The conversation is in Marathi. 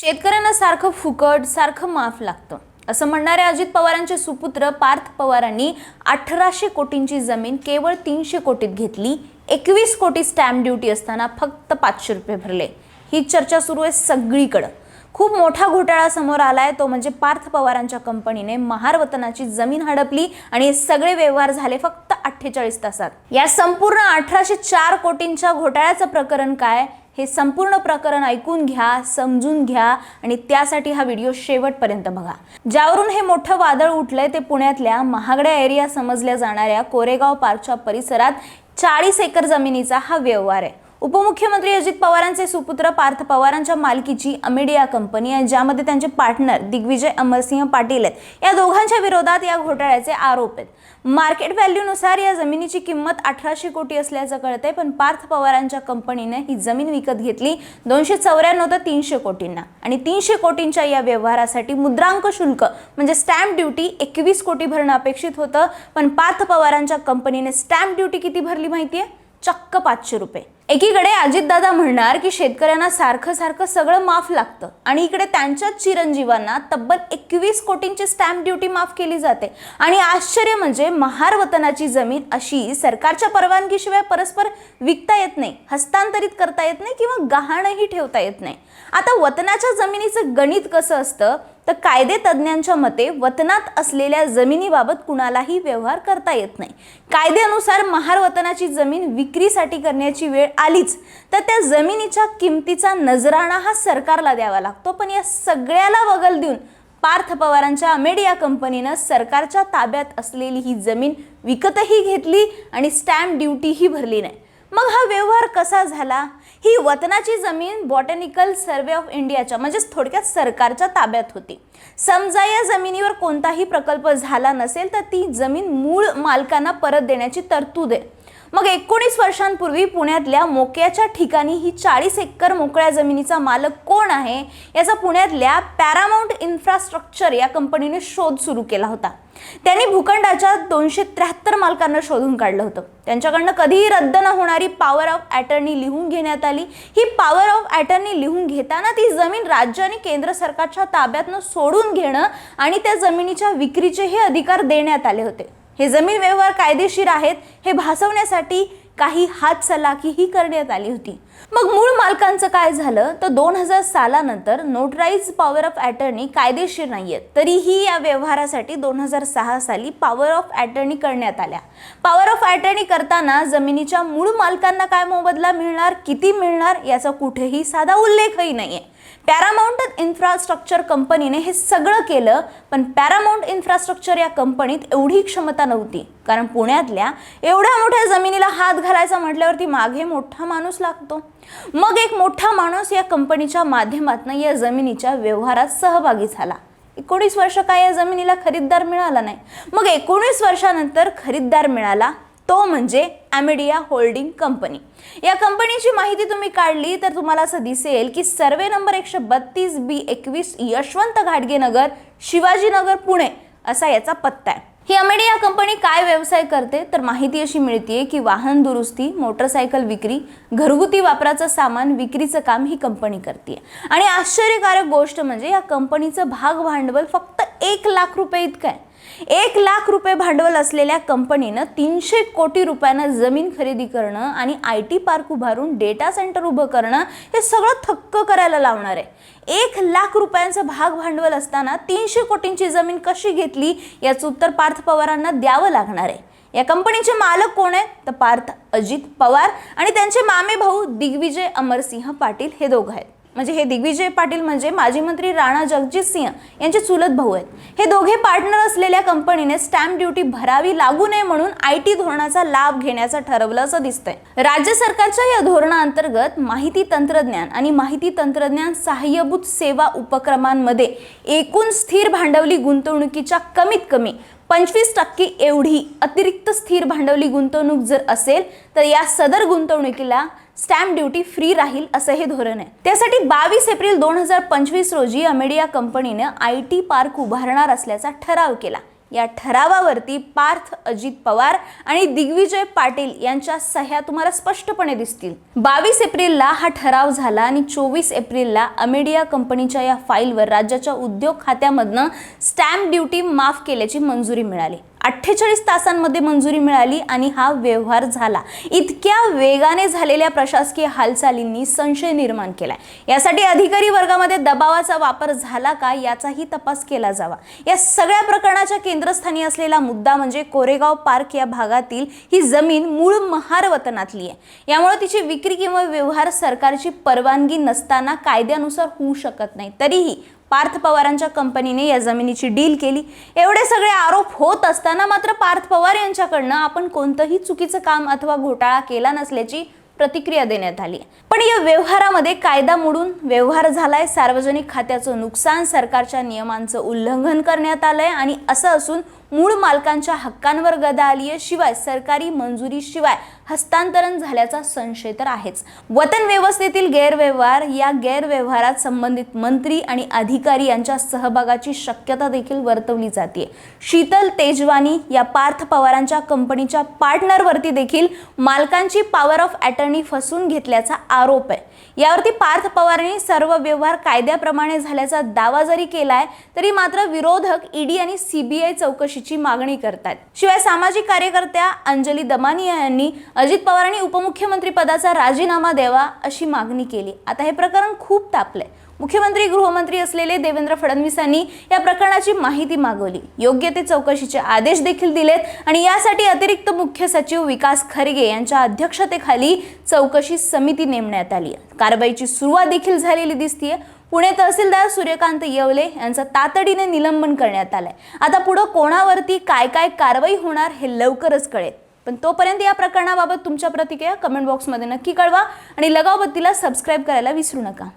शेतकऱ्यांना सारखं फुकट सारखं माफ लागतं. असं म्हणणाऱ्या अजित पवारांचे सुपुत्र पार्थ पवारांनी अठराशे कोटींची जमीन केवळ तीनशे कोटीत घेतली. एकवीस कोटी स्टॅम्प ड्युटी असताना फक्त पाचशे रुपये भरले. ही चर्चा सुरू आहे सगळीकडं. खूप मोठा घोटाळा समोर आलाय. तो म्हणजे पार्थ पवारांच्या कंपनीने महारवतनाची जमीन हडपली आणि सगळे व्यवहार झाले फक्त अठ्ठेचाळीस तासात. या संपूर्ण अठराशे चार कोटींच्या घोटाळ्याचं प्रकरण काय? हे संपूर्ण प्रकरण ऐकून घ्या समजून घ्या आणि त्यासाठी हा व्हिडिओ शेवटपर्यंत बघा. ज्यावरून हे मोठं वादळ उठलंय ते पुण्यातल्या महागड्या एरिया समजल्या जाणाऱ्या कोरेगाव पार्कच्या परिसरात चाळीस एकर जमिनीचा हा व्यवहार आहे. उपमुख्यमंत्री अजित पवारांचे सुपुत्र पार्थ पवारांच्या मालकीची अमेडिया कंपनी आहे ज्यामध्ये त्यांचे पार्टनर दिग्विजय अमरसिंह पाटील आहेत. या दोघांच्या विरोधात या घोटाळ्याचे आरोप आहेत. मार्केट व्हॅल्यूनुसार या जमिनीची किंमत अठराशे कोटी असल्याचं कळतंय पण पार्थ पवारांच्या कंपनीने ही जमीन विकत घेतली दोनशे चौऱ्याण्णव तर तीनशे कोटींना. आणि तीनशे कोटींच्या या व्यवहारासाठी मुद्रांक शुल्क म्हणजे स्टॅम्प ड्युटी एकवीस कोटी भरणं अपेक्षित होतं पण पार्थ पवारांच्या कंपनीने स्टॅम्प ड्युटी किती भरली माहितीये? चक्क पाचशे रुपये. एकीकडे अजितदादा म्हणणार की शेतकऱ्यांना सारखं सारखं सगळं माफ लागतं. आणि इकडे त्यांच्याच चिरंजीवांना तब्बल एकवीस कोटींची स्टॅम्प ड्युटी माफ केली जाते. आणि आश्चर्य म्हणजे महार वतनाची जमीन अशी सरकारच्या परवानगीशिवाय परस्पर विकता येत नाही हस्तांतरित करता येत नाही किंवा गहाणही ठेवता येत नाही. आता वतनाच्या जमिनीचं गणित कसं असतं? तर कायदे तज्ज्ञांच्या मते वतनात असलेल्या जमिनीबाबत कुणालाही व्यवहार करता येत नाही. कायद्यानुसार महार वतनाची जमीन विक्रीसाठी करण्याची वेळ आलीच तर त्या जमिनीच्या किमतीचा नजराणा हा सरकारला द्यावा लागतो. पण या सगळ्याला बगल देऊन पार्थ पवारांच्या अमेडिया कंपनीनं सरकारच्या ताब्यात असलेली ही जमीन विकतही घेतली आणि स्टॅम्प ड्युटीही भरली नाही. मग हा व्यवहार कसा झाला? ही वतनाची जमीन बॉटॅनिकल सर्वे ऑफ इंडियाच्या म्हणजेच थोडक्यात सरकारच्या ताब्यात होती. समजा या जमिनीवर कोणताही प्रकल्प झाला नसेल तर ती जमीन मूळ मालकांना परत देण्याची तरतूद आहे. मग एकोणीस वर्षांपूर्वी पुण्यातल्या मोक्याच्या ठिकाणी ही चाळीस एकर मोकळ्या जमिनीचा मालक कोण आहे याचा पुण्यातल्या पॅरामाऊंट इन्फ्रास्ट्रक्चर या कंपनीने शोध सुरू केला होता. त्यांनी भूखंडाच्या दोनशे त्र्याहत्तर मालकांना शोधून काढलं होतं. त्यांच्याकडनं कधीही रद्द न होणारी पॉवर ऑफ अटर्नी लिहून घेण्यात आली. ही पॉवर ऑफ अटर्नी लिहून घेताना ती जमीन राज्य आणि केंद्र सरकारच्या ताब्यातनं सोडून घेणं आणि त्या जमिनीच्या विक्रीचेही अधिकार देण्यात आले होते. हे जमीन व्यवहार कायदेशीर आहेत हे भासवण्यासाठी काही हात सलाखीही करण्यात आली होती. मग मूळ मालकांचं काय झालं? तर दोन हजार सालानंतर नोटराईज पॉवर ऑफ अटर्नी कायदेशीर नाही आहेत तरीही या व्यवहारासाठी दोन हजार सहा साली पॉवर ऑफ अटर्नी करण्यात आल्या. पॉवर ऑफ अटर्नी करताना जमिनीच्या मूळ मालकांना काय मोबदला मिळणार किती मिळणार याचा कुठेही साधा उल्लेखही नाही आहे पॅरामाऊंट इन्फ्रास्ट्रक्चर कंपनीने हे सगळं केलं पण पॅरामाऊंट इन्फ्रास्ट्रक्चर या कंपनीत एवढी क्षमता नव्हती. कारण पुण्यातल्या एवढ्या मोठ्या जमिनीला हात घालायचा म्हटल्यावरती मागे मोठा माणूस लागतो. मग एक मोठा माणूस या कंपनीच्या माध्यमातून या जमिनीच्या व्यवहारात सहभागी झाला. एकोणीस वर्ष काय या जमिनीला खरीददार मिळाला नाही. मग एकोणीस वर्षानंतर खरीददार मिळाला. तो म्हणजे ॲमेडिया होल्डिंग कंपनी या कंपनीची माहिती तुम्ही काढली तर तुम्हाला असं दिसेल की सर्वे नंबर एकशे बत्तीस बी एकवीस यशवंत घाटगे नगर शिवाजीनगर पुणे असा याचा पत्ता आहे. ही अमेडिया कंपनी काय व्यवसाय करते? तर माहिती अशी मिळते की वाहन दुरुस्ती मोटरसायकल विक्री घरगुती वापराचं सामान विक्रीचं काम ही कंपनी करते आणि आश्चर्यकारक गोष्ट म्हणजे या कंपनीचं भाग भांडवल फक्त एक लाख रुपये इतकं आहे. एक लाख रुपये भांडवल असलेल्या कंपनीनं तीनशे कोटी रुपयानं जमीन खरेदी करणं आणि आय टी पार्क उभारून डेटा सेंटर उभं करणं हे सगळं थक्क करायला लावणार आहे. एक लाख रुपयांचं भाग भांडवल असताना तीनशे कोटींची जमीन कशी घेतली याचं उत्तर पार्थ पवारांना द्यावं लागणार आहे. या कंपनीचे मालक कोण आहेत तर पार्थ अजित पवार आणि त्यांचे मामे भाऊ दिग्विजय अमरसिंह पाटील हे दोघं आहेत. म्हणजे हे दिग्विजय पाटील म्हणजे माजी मंत्री राणा जगजित सिंह यांचे चुलत भाऊ आहेत. हे दोघे पार्टनर असलेल्या कंपनीने स्टॅम्प ड्युटी भरावी लागू नये म्हणून आय टी धोरणाचा लाभ घेण्याचं ठरवलं असं दिसतंय. राज्य सरकारच्या या धोरणाअंतर्गत माहिती तंत्रज्ञान आणि माहिती तंत्रज्ञान सहाय्यभूत सेवा उपक्रमांमध्ये एकूण स्थिर भांडवली गुंतवणुकीच्या कमीत कमी पंचवीस टक्के एवढी अतिरिक्त स्थिर भांडवली गुंतवणूक जर असेल तर या सदर गुंतवणुकीला स्टॅम्प ड्युटी फ्री राहील असं हे धोरण आहे. त्यासाठी बावीस एप्रिल दोन हजार पंचवीस रोजी अमेडिया कंपनीनं आय टी पार्क उभारणार असल्याचा ठराव केला. या ठरावावरती पार्थ अजित पवार आणि दिग्विजय पाटील यांच्या सह्या तुम्हाला स्पष्टपणे दिसतील. बावीस एप्रिलला हा ठराव झाला आणि चोवीस एप्रिलला अमेडिया कंपनीच्या या फाईलवर राज्याच्या उद्योग खात्यामधनं स्टॅम्प ड्युटी माफ केल्याची मंजुरी मिळाली. अठ्ठेचाळीस तासांमध्ये मंजुरी मिळाली आणि हा व्यवहार झाला. इतक्या वेगाने झालेल्या प्रशासकीय हालचालींनी संशय निर्माण केलाय. यासाठी अधिकारी वर्गामध्ये दबावाचा वापर झाला का याचाही तपास केला जावा. या सगळ्या प्रकरणाच्या केंद्रस्थानी असलेला मुद्दा म्हणजे कोरेगाव पार्क या भागातील ही जमीन मूळ महार वतनातली आहे. यामुळे तिची विक्री किंवा व्यवहार सरकारची परवानगी नसताना कायद्यानुसार होऊ शकत नाही. तरीही पार्थ पवारांच्या कंपनीने या जमिनीची डील केली. एवढे सगळे आरोप होत असताना मात्र पार्थ पवार यांच्याकडनं आपण कोणतंही चुकीचं काम अथवा घोटाळा केला नसल्याची प्रतिक्रिया देण्यात आली. पण या व्यवहारामध्ये कायदा मोडून व्यवहार झालाय. सार्वजनिक खात्याचं नुकसान सरकारच्या नियमांचं उल्लंघन करण्यात आलंय आणि असं असून मूळ मालकांच्या हक्कांवर गदा आली आहे. शिवाय सरकारी मंजुरीशिवाय हस्तांतरण झाल्याचा संशय तर आहेच. वतन व्यवस्थेतील गैरव्यवहार या गैरव्यवहारात संबंधित मंत्री आणि अधिकारी यांच्या सहभागाची शक्यता देखील वर्तवली जाते. शीतल तेजवानी या पार्थ पवारांच्या कंपनीच्या पार्टनरवरती देखील मालकांची पॉवर ऑफ अटर्नी फसवून घेतल्याचा आरोप आहे. यावरती पार्थ पवारांनी सर्व व्यवहार कायद्याप्रमाणे झाल्याचा दावा जरी केलाय तरी मात्र विरोधक ईडी आणि सीबीआय चौकशीची मागणी करतात शिवाय सामाजिक कार्यकर्त्या अंजली दमानिया यांनी अजित पवारांनी उपमुख्यमंत्री पदाचा राजीनामा द्यावा अशी मागणी केली. आता हे प्रकरण खूप तापलंय. मुख्यमंत्री गृहमंत्री असलेले देवेंद्र फडणवीसांनी या प्रकरणाची माहिती मागवली. योग्य ते चौकशीचे आदेश देखील दिलेत आणि यासाठी अतिरिक्त मुख्य सचिव विकास खरगे यांच्या अध्यक्षतेखाली चौकशी समिती नेमण्यात आली आहे कारवाईची सुरुवात देखील झालेली दिसतीये. पुणे तहसीलदार सूर्यकांत येवले यांचं तातडीने निलंबन करण्यात आलंय. आता पुढं कोणावरती काय काय कारवाई होणार हे लवकरच कळेल. पण तोपर्यंत या प्रकरणाबाबत तुमच्या प्रतिक्रिया कमेंट बॉक्समध्ये नक्की कळवा आणि लगावबत्तीला सबस्क्राईब करायला विसरू नका.